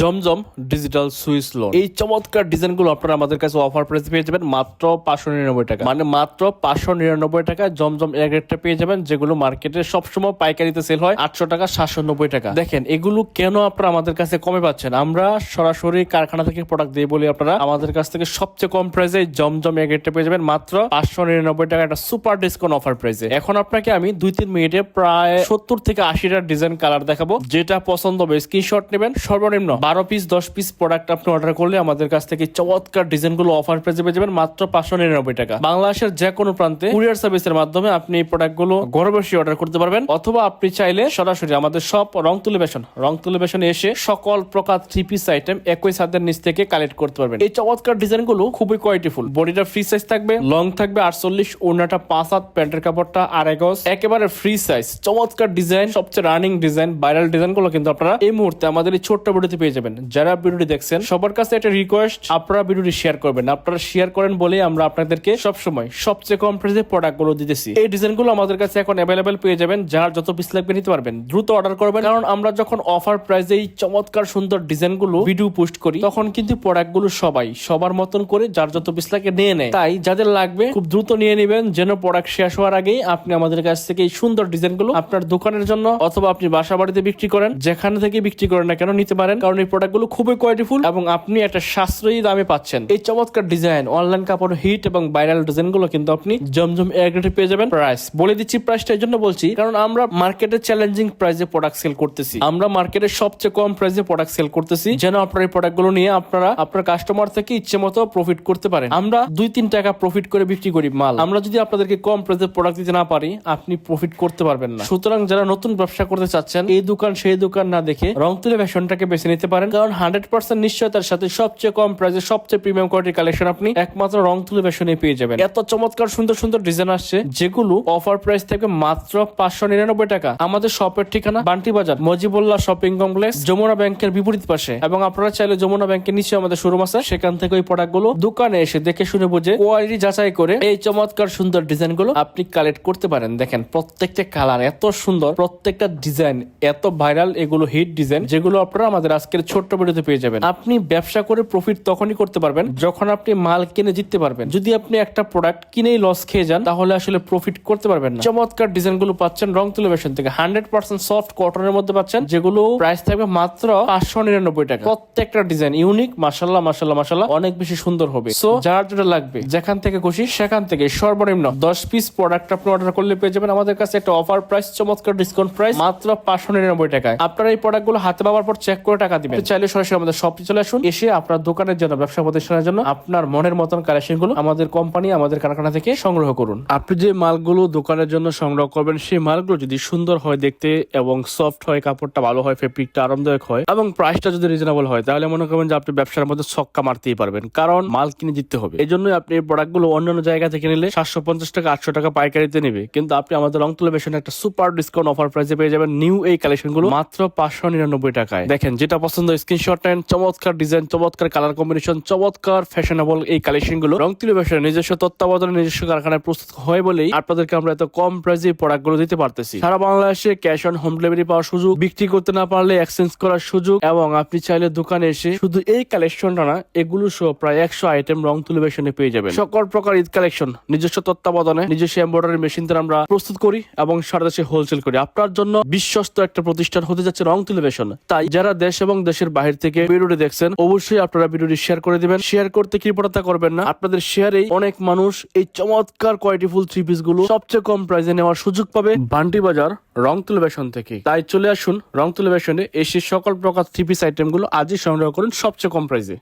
জমজম digital Swiss loan এই চমৎকার ডিজাইনগুলো আপনারা আমাদের কাছে অফার প্রাইস পেয়ে যাবেন মাত্র পাঁচশো নিরানব্বই টাকা। মানে মাত্র পাঁচশো নিরানব্বই টাকা জমজম এয়ার গ্রেডটা পেয়ে যাবেন, যেগুলো মার্কেটে সবসময় পাইকারিতে সেল হয়, আটশো টাকা সাতশো নব্বই টাকা। দেখেন, এগুলো কেন আপনারা আমাদের কাছে কমে পাচ্ছেন? আমরা সরাসরি কারখানা থেকে প্রোডাক্ট দিয়ে বলি আপনারা, আমাদের কাছ থেকে সবচেয়ে কম প্রাইসে জমজম গ্রেডটা পেয়ে যাবেন মাত্র পাঁচশো নিরানব্বই টাকা, একটা সুপার ডিসকাউন্ট অফার প্রাইসে এখন আপনাকে আমি দুই তিন মিনিটে প্রায় সত্তর থেকে আশিটা ডিজাইন কালার দেখাবো, যেটা পছন্দ হবে। স্ক্রিনশট নেবেন, সর্বনিম্ন বারো পিস দশ পিস প্রোডাক্ট আপনি অর্ডার করলে আমাদের কাছ থেকে চমৎকার ডিজাইনগুলো অফার প্রাইসে পেয়ে যাবেন মাত্র পাঁচশো নিরানব্বই টাকা। বাংলাদেশের যে কোনো প্রান্তে কুরিয়ার সার্ভিসের মাধ্যমে আপনি এই প্রোডাক্টগুলো ঘরে বসে অর্ডার করতে পারবেন, অথবা আপনি চাইলে সরাসরি আমাদের সব রং তুলে বেশন রং তুলে বেশনে এসে সকল প্রকার থ্রি পিস আইটেম একই সাদের নিচ থেকে কালেক্ট করতে পারবেন। এই চমৎকার ডিজাইনগুলো খুবই কোয়ালিটিফুল বডিটা ফ্রি সাইজ থাকবে লং থাকবে, আটচল্লিশ ওনাটা পাঁচ হাত প্যান্টের কাপড়টা, আড়াই গজ, একেবারে ফ্রি সাইজ চমৎকার ডিজাইন সবচেয়ে রানিং ডিজাইন ভাইরাল ডিজাইনগুলো কিন্তু আপনারা এই মুহূর্তে আমাদের এই ছোট্ট ভিডিওতে পেয়ে যাবেন। যারা ভিডিওটি দেখছেন, সবার কাছে একটা রিকোয়েস্ট আপনারা ভিডিওটি শেয়ার করবেন। আপনারা শেয়ার করেন বলে আমরা আপনাদেরকে সবসময় সবচেয়ে কম প্রাইসে প্রোডাক্টগুলো দিতেছি। এই ডিজাইনগুলো আমাদের কাছে এখন অ্যাভেলেবেল পেয়ে যাবেন। যার যত পিস লাগবে নিতে পারবেন। দ্রুত অর্ডার করবেন। কারণ আমরা যখন অফার প্রাইসে এই চমৎকার সুন্দর ডিজাইনগুলো ভিডিও পোস্ট করি, তখন কিন্তু প্রোডাক্টগুলো সবাই, সবার মতন করে যার যত পিস লাগে নিয়ে নেয়। তাই যাদের লাগবে, খুব দ্রুত নিয়ে নেবেন। যেন প্রোডাক্ট শেষ হওয়ার আগেই আপনি আমাদের কাছ থেকে এই সুন্দর ডিজাইনগুলো আপনার দোকানের জন্য অথবা আপনি বাসা বাড়িতে বিক্রি করেন, যেখানে থেকে বিক্রি করেন না কেন নিতে পারেন। কারণ এই প্রোডাক্টগুলো খুবই কোয়ালিটিফুল এবং আপনি একটা সাশ্রয়ী দামে পাচ্ছেন। এই চমৎকার ডিজাইন অনলাইন কাপড় হিট এবং ভাইরাল ডিজাইনগুলো কিন্তু আপনি জমজম এয়ারগ্রেটে পেয়ে যাবেন। প্রাইস বলে দিচ্ছি প্রাইসটা এই জন্য বলছি, কারণ আমরা মার্কেটে চ্যালেঞ্জিং প্রাইসে প্রোডাক্ট সেল করতেছি। আমরা মার্কেটে সবচেয়ে কম প্রাইসে প্রোডাক্ট সেল করতেছি, যেন আপনার এই প্রোডাক্টগুলো নিয়ে আপনারা, আপনার কাস্টমার থেকে ইচ্ছে মতো প্রফিট করতে পারেন। আমরা দুই তিন টাকা প্রফিট করে বিক্রি করি মাল। আমরা যদি আপনাদেরকে কম প্রাইসে প্রোডাক্ট দিতে না পারি, আপনি প্রফিট করতে পারবেন না। সুতরাং যারা নতুন ব্যবসা করতে চাচ্ছেন, এই দোকান, সেই দোকান না দেখে রং তুলে ফ্যাশনটাকে বেছে নিতে পারেন। কারণ হান্ড্রেড পার্সেন্ট নিশ্চয়তার সাথে সবচেয়ে কম প্রাইসে সবচেয়ে প্রিমিয়াম কোয়ালিটির কালেকশন আপনি একমাত্র রং তুলে ফ্যাশনে পেয়ে যাবেন। এত চমৎকার সুন্দর সুন্দর ডিজাইন আসছে, যেগুলো অফার প্রাইস থেকে মাত্র পাঁচশো নিরানব্বই টাকা। আমাদের শপের ঠিকানা বান্টি বাজার, মজিবুল্লাহ শপিং কমপ্লেক্স যমুনা ব্যাংকের বিপরীত পাশে। এবং আপনারা চাইলে যমুনা ব্যাংকের নিচে আমাদের শোরুম আছে। সেখান থেকে ওই প্রোডাক্টগুলো দোকানে এসে দেখে শুনে বুঝে কোয়ালিটি যাচাই করে এই চমৎকার সুন্দর ডিজাইনগুলো আপনি কালেক্ট করতে পারেন। দেখেন, প্রত্যেকটা কালার এত সুন্দর, প্রত্যেকটা ডিজাইন এত ভাইরাল এগুলো হিট ডিজাইন যেগুলো আপনারা আমাদের আজকের ছোট্ট ভিডিওতে পেয়ে যাবেন। আপনি ব্যবসা করে প্রফিট তখনই করতে পারবেন যখন আপনি মাল কিনে জিততে পারবেন। যদি আপনি একটা প্রোডাক্ট কিনেই লস খেয়ে যান, তাহলে আসলে প্রফিট করতে পারবেন না। চমৎকার ডিজাইনগুলো পাচ্ছেন রং তুলেবেশন থেকে। হান্ড্রেড পার্সেন্ট সফট কটনের মধ্যে পাচ্ছেন, যেগুলো প্রাইস থাকবে মাত্র পাঁচশো নিরানব্বই টাকা। প্রত্যেকটা ডিজাইন ইউনিক মাসাল্লাহ মাসাল্লাহ মাসাল্লাহ অনেক বেশি সুন্দর হবে। সো যার যেটা লাগবে, যেখান থেকে খুশি, সেখান থেকে সর্বনিম্ন দশ পিস প্রোডাক্ট আপনি অর্ডার করলে পেয়ে যাবেন। আমাদের কাছে একটা অফার প্রাইস চমৎকার ডিসকাউন্ট প্রাইস মাত্র পাঁচশো নিরানব্বই টাকায়। আপনারা এই প্রোডাক্টগুলো হাতে পাওয়ার পর চেক করে টাকা দিবেন। চাইলে সরাসরি আমাদের শপে চলে আসুন। এসে আপনার দোকানের জন্য ব্যবসা প্রতিষ্ঠানের জন্য আপনার মনের মতন কালেকশনগুলো আমাদের কোম্পানি আমাদের কারখানা থেকে সংগ্রহ করুন। আপনি যে মালগুলো দোকানের জন্য সংগ্রহ করবেন সেই মালগুলো যদি সুন্দর হয় দেখতে এবং সফট হয় কাপড়টা ভালো হয় ফেব্রিকটা আরামদায়ক হয় এবং প্রাইসটা যদি রিজনেবল হয় তাহলে মনে করবেন যে আপনি ব্যবসার মধ্যে ছক্কা মারতেই পারবেন। কারণ মাল কিনে জিততে হবে। এই জন্যই আপনি এই প্রোডাক্টগুলো অন্যান্য জায়গা থেকে নিলে সাতশো পঞ্চাশ টাকা আটশো টাকা পাইকারিতে নেবে। কিন্তু আপনি আমাদের রং তুলে বেশন একটা সুপার ডিসকাউন্ট অফার প্রাইসে পেয়ে যাবেন। নিউ এই কালেকশনগুলো মাত্র পাঁচশো নিরানব্বই টাকায়। দেখেন যেটা পছন্দ স্ক্রিনশট নেন, চমৎকার ডিজাইন, চমৎকার কালার কম্বিনেশন, চমৎকার ফ্যাশনেবল এই কালেকশনগুলো রং তুলে বেশন নিজস্ব তত্ত্বাবধানে নিজস্ব কারখানায় প্রস্তুত হয় বলেই আপনাদেরকে আমরা এত কম প্রাইসে প্রোডাক্টগুলো দিতে পারতেছি। সারা বাংলাদেশে ক্যাশ অন হোম ডেলিভারি পাওয়ার সুযোগ, বিক্রি করতে না পারলে এক্সচেঞ্জ করার সুযোগ এবং আপনি চাইলে দোকানে এসে শুধু এই কালেকশনটা না, এগুলো সহ প্রায় একশো আইটেম রং তুলে বেশনে পেয়ে যাবেন। সকল প্রকার ঈদ কালেকশন, নিজস্ব তত্ত্বাবধানে, নিজস্ব এম্ব্রয়ডারি মেশিন দ্বারা আমরা প্রস্তুত করি এবং সারা দেশে হোলসেল করি। আপনার জন্য বিশ্বস্ত একটা প্রতিষ্ঠান হতে যাচ্ছে রং টেলিভিশন তাই যারা দেশ এবং দেশের বাহির থেকে ভিডিওটি দেখছেন, অবশ্যই আপনারা ভিডিওটি শেয়ার করে দিবেন। শেয়ার করতে কৃপণতা করবেন না। আপনাদের শেয়ারেই অনেক মানুষ এই চমৎকার কোয়ালিটি ফুল থ্রি পিসগুলো সবচেয়ে কম প্রাইসে নেওয়ার সুযোগ পাবে বান্টি বাজার রং বেসন থেকে। তাই চলে আসুন রং বেসনে এসে সকল প্রকার থ্রি পিস আইটেমগুলো আজই সংগ্রহ করুন সবচেয়ে কম প্রাইসে